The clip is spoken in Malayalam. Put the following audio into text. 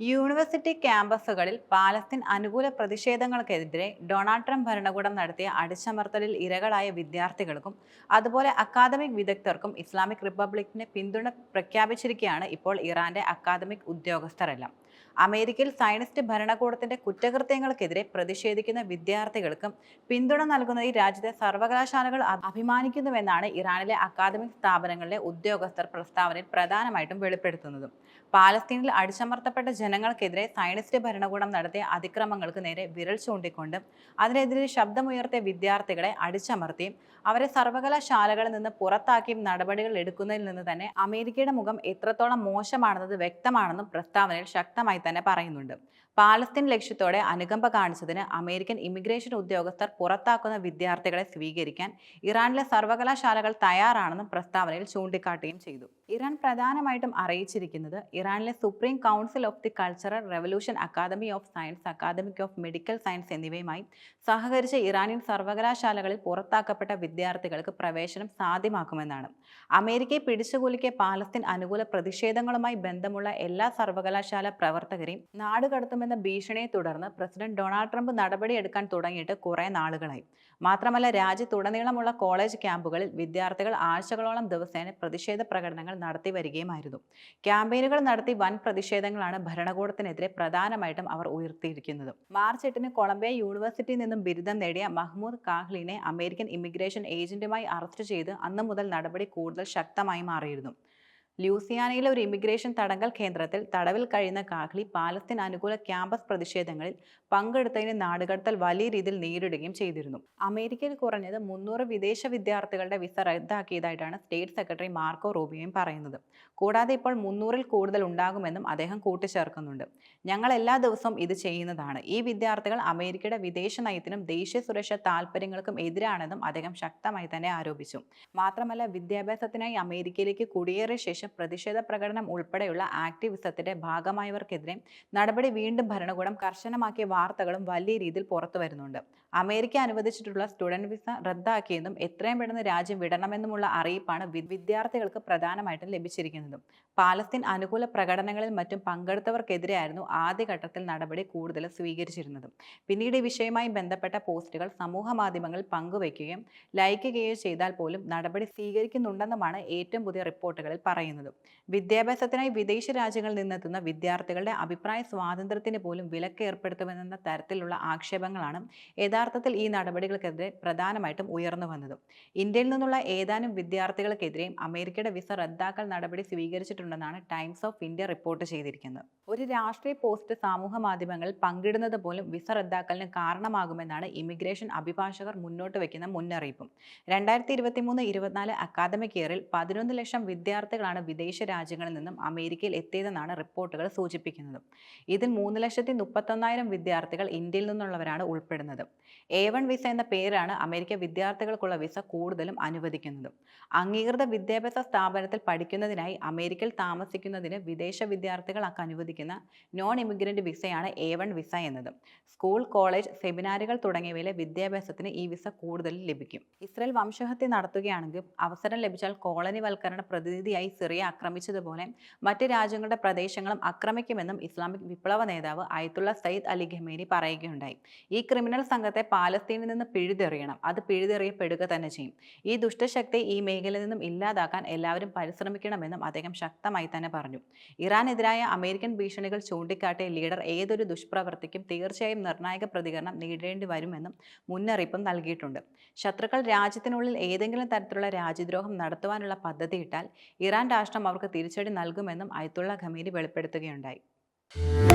യൂണിവേഴ്സിറ്റി ക്യാമ്പസുകളിൽ പാലസ്തീൻ അനുകൂല പ്രതിഷേധങ്ങൾക്കെതിരെ ഡൊണാൾഡ് ട്രംപ് ഭരണകൂടം നടത്തിയ അടിച്ചമർത്തലിൽ ഇരകളായ വിദ്യാർത്ഥികൾക്കും അതുപോലെ അക്കാദമിക് വിദഗ്ധർക്കും ഇസ്ലാമിക് റിപ്പബ്ലിക്കിന് പിന്തുണ പ്രഖ്യാപിച്ചിരിക്കുകയാണ് ഇപ്പോൾ ഇറാന്റെ അക്കാദമിക് ഉദ്യോഗസ്ഥരെല്ലാം. അമേരിക്കയിൽ സയനിസ്റ്റ് ഭരണകൂടത്തിന്റെ കുറ്റകൃത്യങ്ങൾക്കെതിരെ പ്രതിഷേധിക്കുന്ന വിദ്യാർത്ഥികൾക്കും പിന്തുണ നൽകുന്ന ഈ രാജ്യത്തെ സർവകലാശാലകൾ അഭിമാനിക്കുന്നുവെന്നാണ് ഇറാനിലെ അക്കാദമിക് സ്ഥാപനങ്ങളിലെ ഉദ്യോഗസ്ഥർ പ്രസ്താവനയിൽ പ്രധാനമായിട്ടും വെളിപ്പെടുത്തുന്നതും. പാലസ്തീനിൽ അടിച്ചമർത്തപ്പെട്ട ജനങ്ങൾക്കെതിരെ സയനിസ്റ്റ് ഭരണകൂടം നടത്തിയ അതിക്രമങ്ങൾക്ക് നേരെ വിരൽ ചൂണ്ടിക്കൊണ്ട് അതിനെതിരെ ശബ്ദമുയർത്തിയ വിദ്യാർത്ഥികളെ അടിച്ചമർത്തിയും അവരെ സർവകലാശാലകളിൽ നിന്ന് പുറത്താക്കിയും നടപടികൾ എടുക്കുന്നതിൽ നിന്ന് തന്നെ അമേരിക്കയുടെ മുഖം എത്രത്തോളം മോശമാണെന്നത് വ്യക്തമാണെന്നും പ്രസ്താവനയിൽ ശക്തമായി തന്നെ പറയുന്നുണ്ട്. പാലസ്തീൻ ലക്ഷ്യത്തോടെ അനുകമ്പ കാണിച്ചതിന് അമേരിക്കൻ ഇമിഗ്രേഷൻ ഉദ്യോഗസ്ഥർ പുറത്താക്കുന്ന വിദ്യാർത്ഥികളെ സ്വീകരിക്കാൻ ഇറാനിലെ സർവകലാശാലകൾ തയ്യാറാണെന്നും പ്രസ്താവനയിൽ ചൂണ്ടിക്കാട്ടുകയും ചെയ്തു. ഇറാൻ പ്രധാനമായിട്ടും അറിയിച്ചിരിക്കുന്നത് ഇറാനിലെ supreme council of the cultural revolution academy of science academic of medical science എന്നിവയുമായി സഹകരിച്ച ഇറാനിയൻ സർവകലാശാലകളിൽ പുറത്താക്കപ്പെട്ട വിദ്യാർത്ഥികൾക്ക് പ്രവേശനം സാധ്യമാക്കുമെന്നാണ്. അമേരിക്കയെ പിടിച്ചുകുലുക്കിയ പാലസ്തീൻ അനുകൂല പ്രതിഷേധങ്ങളുമായി ബന്ധമുള്ള എല്ലാ സർവകലാശാല പ്രവർത്തകരെയും നാടുകടത്തുമെന്ന ഭീഷണിയെ തുടർന്ന് പ്രസിഡന്റ് ഡൊണാൾഡ് ട്രംപ് നടപടിയെടുക്കാൻ തുടങ്ങിയിട്ട് കുറേ നാളുകളായി. മാത്രമല്ല രാജ്യത്തുടനീളമുള്ള കോളേജ് ക്യാമ്പുകളിൽ വിദ്യാർത്ഥികൾ ആഴ്ചകളോളം ദിവസേന പ്രതിഷേധ പ്രകടനങ്ങൾ നടത്തി വരികയുമായിരുന്നു. ക്യാമ്പയിനുകൾ നടത്തി വൻ പ്രതിഷേധങ്ങളാണ് ഭരണകൂടത്തിനെതിരെ പ്രധാനമായിട്ടും അവർ ഉയർത്തിയിരിക്കുന്നത്. മാർച്ച് എട്ടിന് കൊളംബിയ യൂണിവേഴ്സിറ്റിയിൽ നിന്നും ബിരുദം നേടിയ മഹ്മൂദ് കാഹ്ലിനെ അമേരിക്കൻ ഇമിഗ്രേഷൻ ഏജന്റുമായി അറസ്റ്റ് ചെയ്ത് അന്ന് മുതൽ നടപടി കൂടുതൽ ശക്തമായി മാറിയിരുന്നു. ലൂസിയാനയിലെ ഒരു ഇമിഗ്രേഷൻ തടങ്കൽ കേന്ദ്രത്തിൽ തടവിൽ കഴിയുന്ന കാഹ്ലി പാലസ്തീൻ അനുകൂല ക്യാമ്പസ് പ്രതിഷേധങ്ങളിൽ പങ്കെടുത്തതിന് നാടുകടത്തൽ വലിയ രീതിയിൽ നേരിടുകയും ചെയ്തിരുന്നു. അമേരിക്കയിൽ കുറഞ്ഞത് മുന്നൂറ് വിദേശ വിദ്യാർത്ഥികളുടെ വിസ റദ്ദാക്കിയതായിട്ടാണ് സ്റ്റേറ്റ് സെക്രട്ടറി മാർക്കോ റൂബിയോയും പറയുന്നത്. കൂടാതെ ഇപ്പോൾ മുന്നൂറിൽ കൂടുതൽ ഉണ്ടാകുമെന്നും അദ്ദേഹം കൂട്ടിച്ചേർക്കുന്നുണ്ട്. ഞങ്ങൾ എല്ലാ ദിവസവും ഇത് ചെയ്യുന്നതാണ്. ഈ വിദ്യാർത്ഥികൾ അമേരിക്കയുടെ വിദേശ നയത്തിനും ദേശീയ സുരക്ഷാ താൽപ്പര്യങ്ങൾക്കും എതിരാണെന്നും അദ്ദേഹം ശക്തമായി തന്നെ ആരോപിച്ചു. മാത്രമല്ല വിദ്യാഭ്യാസത്തിനായി അമേരിക്കയിലേക്ക് കുടിയേറിയ ശേഷം പ്രതിഷേധ പ്രകടനം ഉൾപ്പെടെയുള്ള ആക്ടിവിസത്തിന്റെ ഭാഗമായവർക്കെതിരെ നടപടി വീണ്ടും ഭരണകൂടം കർശനമാക്കിയ വാർത്തകളും വലിയ രീതിയിൽ പുറത്തു വരുന്നുണ്ട്. അമേരിക്ക അനുവദിച്ചിട്ടുള്ള സ്റ്റുഡന്റ് വിസ റദ്ദാക്കിയെന്നും എത്രയും പെട്ടെന്ന് രാജ്യം വിടണമെന്നുമുള്ള അറിയിപ്പാണ് വിദ്യാർത്ഥികൾക്ക് പ്രധാനമായിട്ടും ലഭിച്ചിരിക്കുന്നത്. പാലസ്തീൻ അനുകൂല പ്രകടനങ്ങളിൽ മറ്റും പങ്കെടുത്തവർക്കെതിരെയായിരുന്നു ആദ്യഘട്ടത്തിൽ നടപടി കൂടുതൽ സ്വീകരിച്ചിരുന്നത്. പിന്നീട് ഈ വിഷയവുമായി ബന്ധപ്പെട്ട പോസ്റ്റുകൾ സമൂഹ മാധ്യമങ്ങളിൽ പങ്കുവയ്ക്കുകയും ലൈക്കുകയോ ചെയ്താൽ പോലും നടപടി സ്വീകരിക്കുന്നുണ്ടെന്നുമാണ് ഏറ്റവും പുതിയ റിപ്പോർട്ടുകളിൽ പറയുന്നത്. വിദ്യാഭ്യാസത്തിനായി വിദേശ രാജ്യങ്ങളിൽ നിന്നെത്തുന്ന വിദ്യാർത്ഥികളുടെ അഭിപ്രായ സ്വാതന്ത്ര്യത്തിന് പോലും വിലക്ക് ഏർപ്പെടുത്തുമെന്ന തരത്തിലുള്ള ആക്ഷേപങ്ങളാണ് യഥാർത്ഥത്തിൽ ഈ നടപടികൾക്കെതിരെ പ്രധാനമായിട്ടും ഉയർന്നു വന്നത്. ഇന്ത്യയിൽ നിന്നുള്ള ഏതാനും വിദ്യാർത്ഥികൾക്കെതിരെയും അമേരിക്കയുടെ വിസ റദ്ദാക്കൽ നടപടി സ്വീകരിച്ചിട്ടുണ്ടെന്നാണ് ടൈംസ് ഓഫ് ഇന്ത്യ റിപ്പോർട്ട് ചെയ്തിരിക്കുന്നത്. ഒരു രാഷ്ട്രീയ പോസ്റ്റ് സാമൂഹ മാധ്യമങ്ങളിൽ പങ്കിടുന്നത് പോലും വിസ റദ്ദാക്കലിന് കാരണമാകുമെന്നാണ് ഇമിഗ്രേഷൻ അഭിഭാഷകർ മുന്നോട്ട് വയ്ക്കുന്ന മുന്നറിയിപ്പും. രണ്ടായിരത്തി ഇരുപത്തി മൂന്ന് ഇരുപത്തിനാല് അക്കാദമിക് ഇയറിൽ പതിനൊന്ന് ലക്ഷം വിദ്യാർത്ഥികളാണ് വിദേശ രാജ്യങ്ങളിൽ നിന്നും അമേരിക്കയിൽ എത്തിയതെന്നാണ് റിപ്പോർട്ടുകൾ സൂചിപ്പിക്കുന്നത്. ഇതിൽ മൂന്ന് ലക്ഷത്തി മുപ്പത്തൊന്നായിരം വിദ്യാർത്ഥികൾ ഇന്ത്യയിൽ നിന്നുള്ളവരാണ് ഉൾപ്പെടുന്നത്. എ വൺ വിസ എന്ന പേരാണ് അമേരിക്ക വിദ്യാർത്ഥികൾക്കുള്ള വിസ കൂടുതലും അനുവദിക്കുന്നത്. അംഗീകൃത വിദ്യാഭ്യാസ സ്ഥാപനത്തിൽ പഠിക്കുന്നതിനായി അമേരിക്കയിൽ താമസിക്കുന്നതിന് വിദേശ വിദ്യാർത്ഥികൾക്ക് അനുവദിക്കുന്ന നോൺ ഇമിഗ്രന്റ് വിസയാണ് എ വൺ വിസ എന്നത്. സ്കൂൾ കോളേജ് സെമിനാറുകൾ തുടങ്ങിയവയിലെ വിദ്യാഭ്യാസത്തിന് ഈ വിസ കൂടുതൽ ലഭിക്കും. ഇസ്രയേൽ വംശഹത്യ നടത്തുകയാണെങ്കിൽ അവസരം ലഭിച്ചാൽ കോളനിവൽക്കരണ പ്രതിനിധിയായി സിറിയ ആക്രമിച്ചതുപോലെ മറ്റ് രാജ്യങ്ങളുടെ പ്രദേശങ്ങളും ആക്രമിക്കുമെന്നും ഇസ്ലാമിക് വിപ്ലവ നേതാവ് അയത്തുള്ള സയ്യിദ് അലി ഖമേനി പറയുകയുണ്ടായി. ഈ ക്രിമിനൽ സംഘത്തെ പാലസ്തീനിൽ നിന്ന് പിഴുതെറിയണം. അത് പിഴുതെറിയപ്പെടുക തന്നെ ചെയ്യും. ഈ ദുഷ്ടശക്തി ഈ മേഖലയിൽ നിന്നും ഇല്ലാതാക്കാൻ എല്ലാവരും പരിശ്രമിക്കണമെന്നും അദ്ദേഹം ശക്തമായി തന്നെ പറഞ്ഞു. ഇറാനെതിരായ അമേരിക്കൻ ഭീഷണികൾ ചൂണ്ടിക്കാട്ടിയ ലീഡർ ഏതൊരു ദുഷ്പ്രവർത്തിക്കും തീർച്ചയായും നിർണായക പ്രതികരണം നേടേണ്ടി വരുമെന്നും മുന്നറിയിപ്പും നൽകിയിട്ടുണ്ട്. ശത്രുക്കൾ രാജ്യത്തിനുള്ളിൽ ഏതെങ്കിലും തരത്തിലുള്ള രാജ്യദ്രോഹം നടത്തുവാനുള്ള പദ്ധതിയിട്ടാൽ ഇറാൻ രാഷ്ട്രം അവർക്ക് തിരിച്ചടി നൽകുമെന്നും അയത്തുള്ള ഖമീരി വെളിപ്പെടുത്തുകയുണ്ടായി